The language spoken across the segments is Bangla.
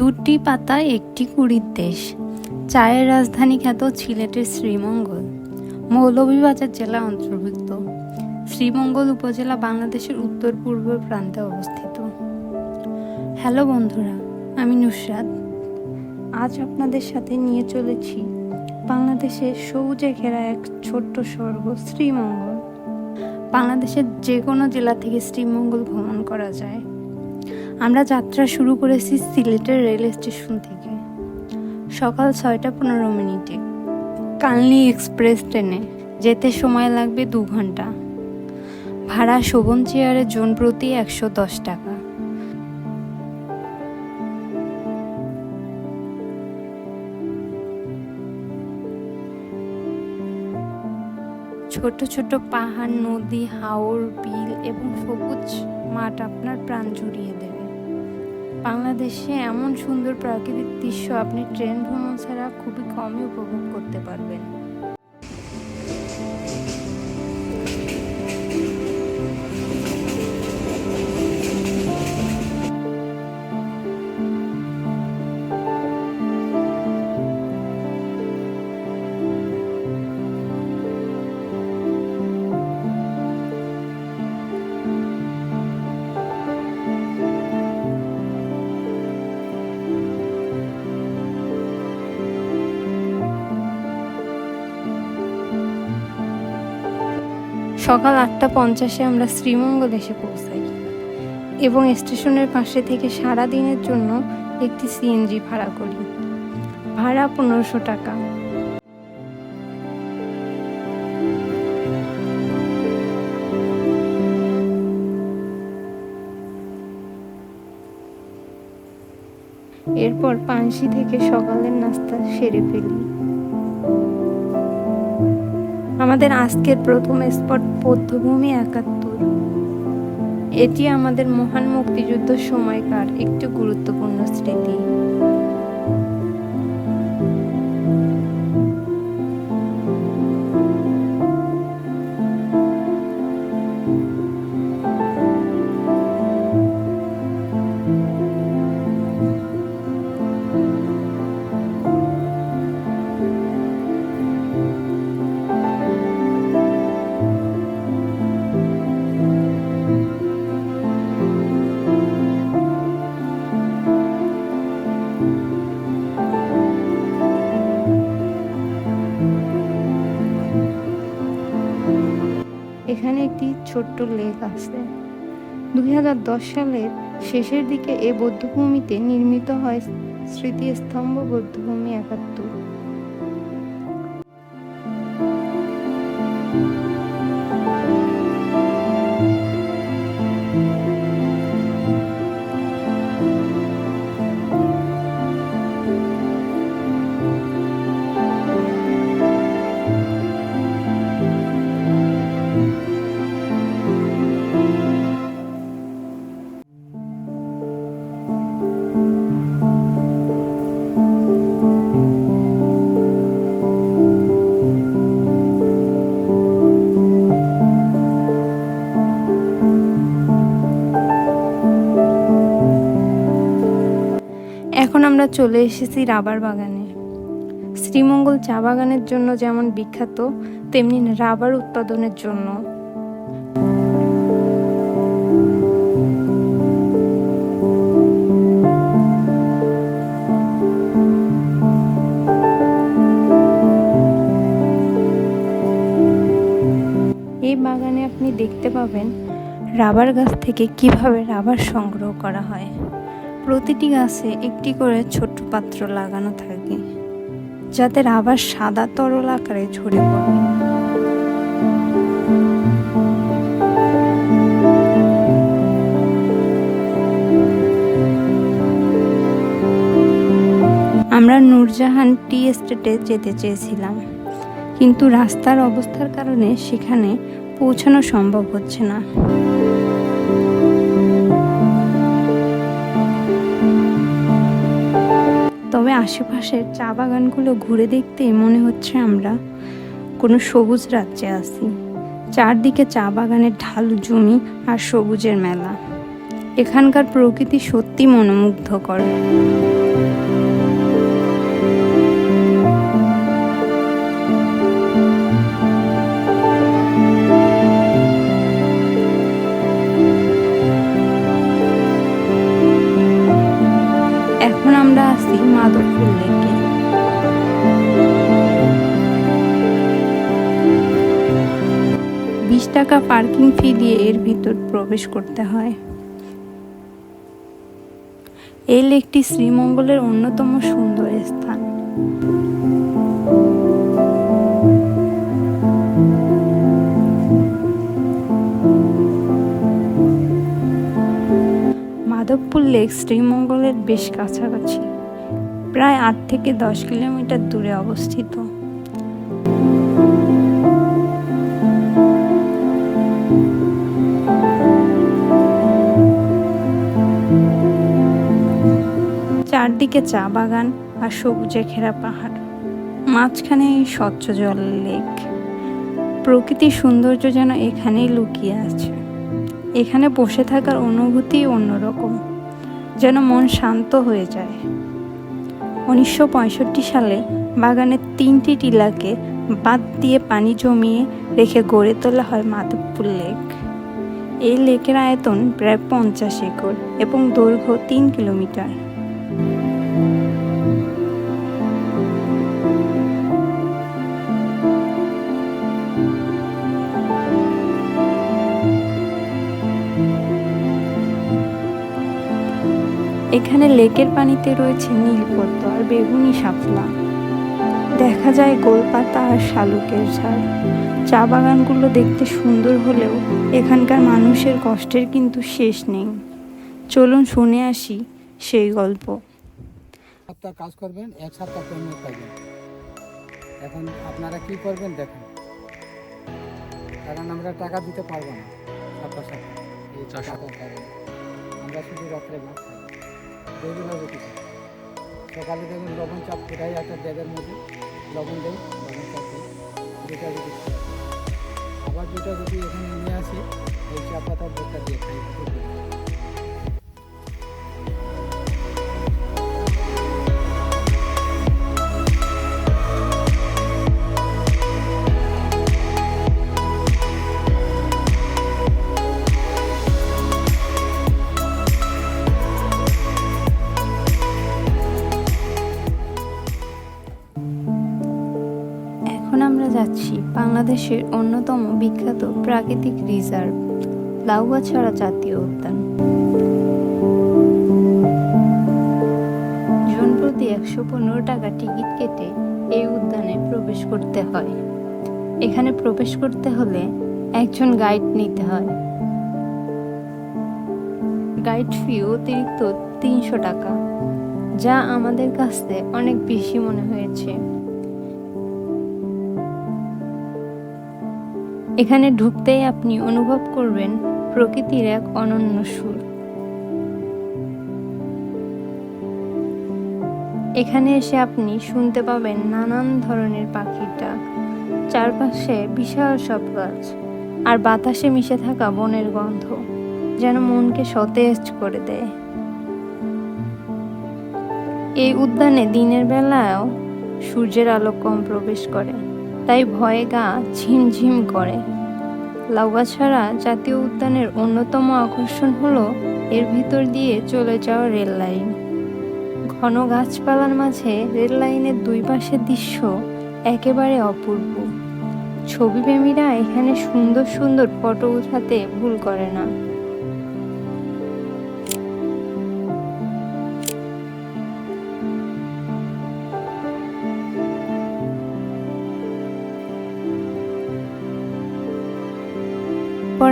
দুটি পাতায় একটি কুড়ির দেশ। চায়ের রাজধানী খ্যাত সিলেটের শ্রীমঙ্গল। মৌলভীবাজার জেলা অন্তর্ভুক্ত। শ্রীমঙ্গল উপজেলা বাংলাদেশের উত্তর পূর্ব প্রান্তে অবস্থিত। হ্যালো বন্ধুরা, আমি নুসরাত। আজ আপনাদের সাথে নিয়ে চলেছি বাংলাদেশের সবুজে ঘেরা এক ছোট্ট স্বর্গ শ্রীমঙ্গল। বাংলাদেশের যে কোনো জেলা থেকে শ্রীমঙ্গল ভ্রমণ করা যায়। আমরা যাত্রা শুরু করেছি সিলেটের রেল স্টেশন থেকে। সকাল ছয়টা পনেরো মিনিটে। কালনি এক্সপ্রেস ট্রেনে। যেতে সময় লাগবে দু ঘণ্টা। ভাড়া শোভন চেয়ারে জন প্রতি একশো দশ টাকা। ছোট ছোট পাহাড়, নদী, হাওর, বিল এবং সবুজ মাঠ আপনার প্রাণ জুড়িয়ে দেবে। বাংলাদেশে এমন সুন্দর প্রাকৃতিক দৃশ্য আপনি ট্রেন ভ্রমণ ছাড়া খুবই কমই উপভোগ করতে পারবেন। সকাল আটটা পঞ্চাশে আমরা শ্রীমঙ্গল এসে পৌঁছাই। এবং স্টেশনের পাশে থেকে সারা দিনের জন্য একটি সিএনজি ভাড়া করি। ভাড়া পনেরোশো টাকা। এরপর পানসি থেকে সকালের নাস্তা সেরে ফেলি। আমাদের আজকের প্রথম স্পট বৌদ্ধভূমি একাত্তর। এটি আমাদের মহান মুক্তিযুদ্ধ সময়কার একটি গুরুত্বপূর্ণ স্মৃতি। এখানে একটি ছোট্ট লেক আছে। দুই হাজার দশ সালের শেষের দিকে এ বৌদ্ধভূমিতে নির্মিত হয় স্মৃতিস্তম্ভ বৌদ্ধভূমি একাত্তর। আমরা চলে এসেছি রাবার বাগানে। শ্রীমঙ্গল চা বাগানের জন্য যেমন বিখ্যাত, তেমনি রাবার উৎপাদনের জন্য। এই বাগানে আপনি দেখতে পাবেন রাবার গাছ থেকে কীভাবে রাবার সংগ্রহ করা হয়। প্রতিটি গাছে একটি করে ছোট্ট পাত্র লাগানো থাকে যাতে রাবার সাদা তরল আকারে ঝরে পড়ে। আমরা নূরজাহান টি এস্টেটে যেতে চেয়েছিলাম, কিন্তু রাস্তার অবস্থার কারণে সেখানে পৌঁছানো সম্ভব হচ্ছে না। তবে আশেপাশের চা বাগানগুলো ঘুরে দেখতে মনে হচ্ছে আমরা। কোনো সবুজ রাজ্যে আসি চারদিকে চা বাগানের ঢাল জমি আর সবুজের মেলা। এখানকার প্রকৃতি সত্যি মনোমুগ্ধকর। টাকা পার্কিং ফি দিয়ে এর ভিতর প্রবেশ করতে হয়। এই লেকটি শ্রীমঙ্গলের অন্যতম সুন্দর স্থান। মাধবপুর লেক শ্রীমঙ্গলের বেশ কাছাকাছি, প্রায় আট থেকে দশ কিলোমিটার দূরে অবস্থিত। চারদিকে চা বাগান আর সবুজে ঘেরা পাহাড়। মাঝখানে স্বচ্ছ জল লেক। প্রকৃতির সৌন্দর্য যেন এখানেই লুকিয়ে আছে। এখানে বসে থাকার অনুভূতি অন্যরকম, যেন মন শান্ত হয়ে যায়। উনিশশো পঁয়ষট্টি সালে বাগানের তিনটি টিলাকে বাদ দিয়ে পানি জমিয়ে রেখে গড়ে তোলা হয় মাধবপুর লেক। এই লেকের আয়তন প্রায় পঞ্চাশ একর এবং দৈর্ঘ্য তিন কিলোমিটার। এখানে লেকের পানিতে রয়েছে নীলপদ্ম আর বেগুনি শাপলা। দেখা যায় গোলপাতা আর শালুকের ঝাড়। চা বাগানগুলো দেখতে সুন্দর হলেও এখানকার মানুষের কষ্টের কিন্তু শেষ নেই। চলুন শুনে আসি সেই গল্প। সপ্তাহ কাজ করবেন এক সপ্তাহ পেমেন্ট পাবেন। এখন আপনারা কি করবেন দেখেন। কারণ আমরা টাকা দিতে পারব না। সপ্তাহ সপ্তাহ। আমরা শুধু রাত্রে ভাত খাই ডেলি হবে কিছু। সকালে দেখুন লবণ চাপ ফুটাই একটা ব্যাগের মধ্যে। লবণ দেয় লবণ চাপ দিই। দুটা রুটি আবার দুটা রুটি এখানে নিয়ে আসি, এই চা পাতা বোটটা দিয়ে খাই। আমরা যাচ্ছি বাংলাদেশের অন্যতম বিখ্যাত প্রাকৃতিক রিজার্ভ লাউয়াছড়া জাতীয় উদ্যান। জন প্রতি একশো পনেরো টাকা টিকিট কেটে এই উদ্যানে প্রবেশ করতে হয়। এখানে প্রবেশ করতে হলে একজন গাইড নিতে হয়। গাইড ফি অতিরিক্ত তিনশো টাকা, যা আমাদের কাছে অনেক বেশি মনে হয়েছে। এখানে ঢুকতেই আপনি অনুভব করবেন প্রকৃতির এক অনন্য সুর। এখানে এসে আপনি শুনতে পাবেন নানান ধরনের পাখির ডাক, চারপাশে বিশাল সব গাছ আর বাতাসে মিশে থাকা বনের গন্ধ যেন মনকে সতেজ করে দেয়। এই উদ্যানে দিনের বেলায়ও সূর্যের আলো কম প্রবেশ করে। তাই ভয়ে গা ঝিমঝিম করে। লাউগাছড়া জাতীয় উদ্যানের অন্যতম আকর্ষণ হলো এর ভিতর দিয়ে চলে যাওয়া রেল লাইন। ঘন গাছপালার মাঝে রেল লাইনের দুই পাশের দৃশ্য একেবারে অপূর্ব। ছবিপ্রেমীরা এখানে সুন্দর সুন্দর ফটো উঠাতে ভুল করে না।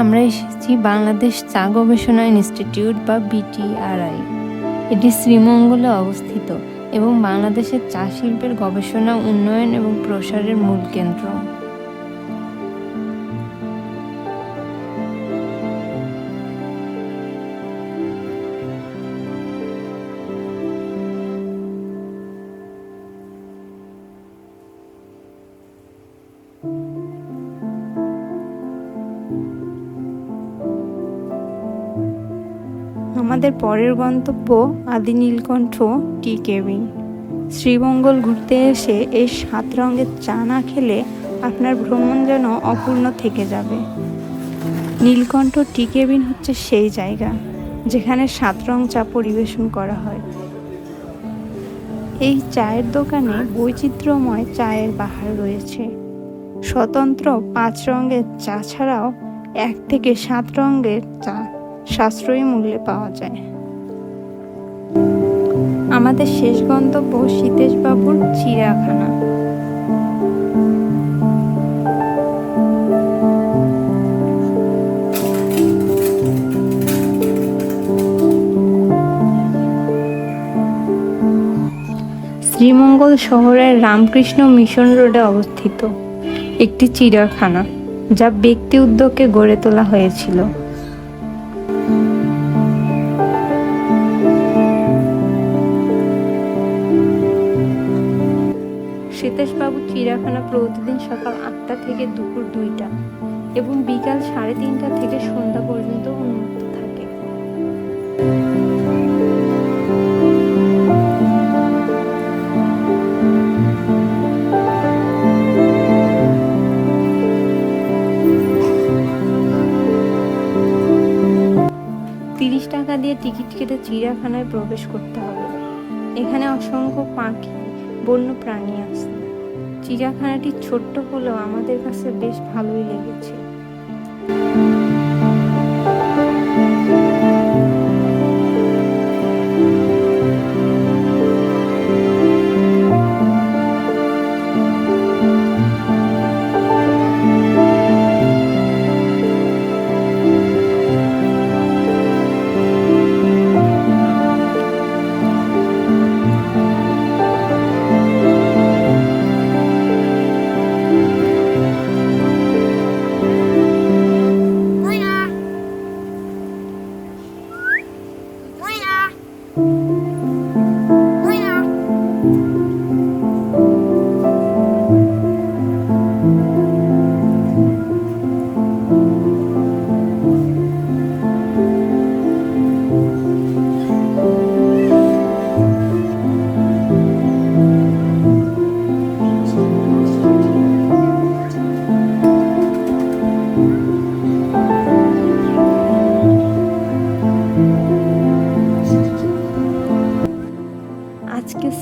আমরা এসেছি বাংলাদেশ চা গবেষণা ইনস্টিটিউট বা বিটিআরআই। এটি শ্রীমঙ্গলে অবস্থিত এবং বাংলাদেশের চা শিল্পের গবেষণা, উন্নয়ন এবং প্রসারের মূল কেন্দ্র। আমাদের পরের গন্তব্য আদি নীলকণ্ঠ টি কেবিন। শ্রীমঙ্গল ঘুরতে এসে এই সাত রঙের চা না খেলে আপনার ভ্রমণ যেন অপূর্ণ থেকে যাবে। নীলকণ্ঠ টি কেবিন হচ্ছে সেই জায়গা, যেখানে সাত রং চা পরিবেশন করা হয়। এই চায়ের দোকানে বৈচিত্র্যময় চায়ের বাহার রয়েছে। স্বতন্ত্র পাঁচ রঙের চা ছাড়াও এক থেকে সাত রঙের চা সাশ্রয়ী মূল্যে পাওয়া যায়। আমাদের শেষ গন্তব্য সীতেশবাবুর চিড়িয়াখানা। শ্রীমঙ্গল শহরের রামকৃষ্ণ মিশন রোডে অবস্থিত একটি চিড়িয়াখানা, যা ব্যক্তি উদ্যোগে গড়ে তোলা হয়েছিল। সীতেশবাবু চিড়িয়াখানা প্রতিদিন সকাল আটটা থেকে দুপুর দুইটা এবং বিকাল সাড়ে তিনটা থেকে সন্ধ্যা পর্যন্ত উন্মুক্ত থাকে। তিরিশ টাকা দিয়ে টিকিট কেটে চিড়িয়াখানায় প্রবেশ করতে হবে। এখানে অসংখ্য পাখি বন্য প্রাণী আছে। চিড়িয়াখানাটি ছোট্ট হলেও আমাদের কাছে বেশ ভালোই লেগেছে।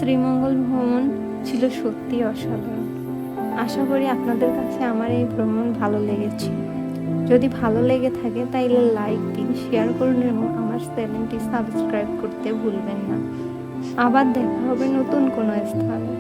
আজকে শ্রীমঙ্গল ভ্রমণ ছিল সত্যি অসাধারণ। আশা করি আপনাদের কাছে আমার এই ভ্রমণ ভালো লেগেছে। যদি ভালো লেগে থাকে তাইলে লাইক দিন, শেয়ার করুন এবং আমার চ্যানেলটি সাবস্ক্রাইব করতে ভুলবেন না। আবার দেখা হবে নতুন কোনো স্থানে।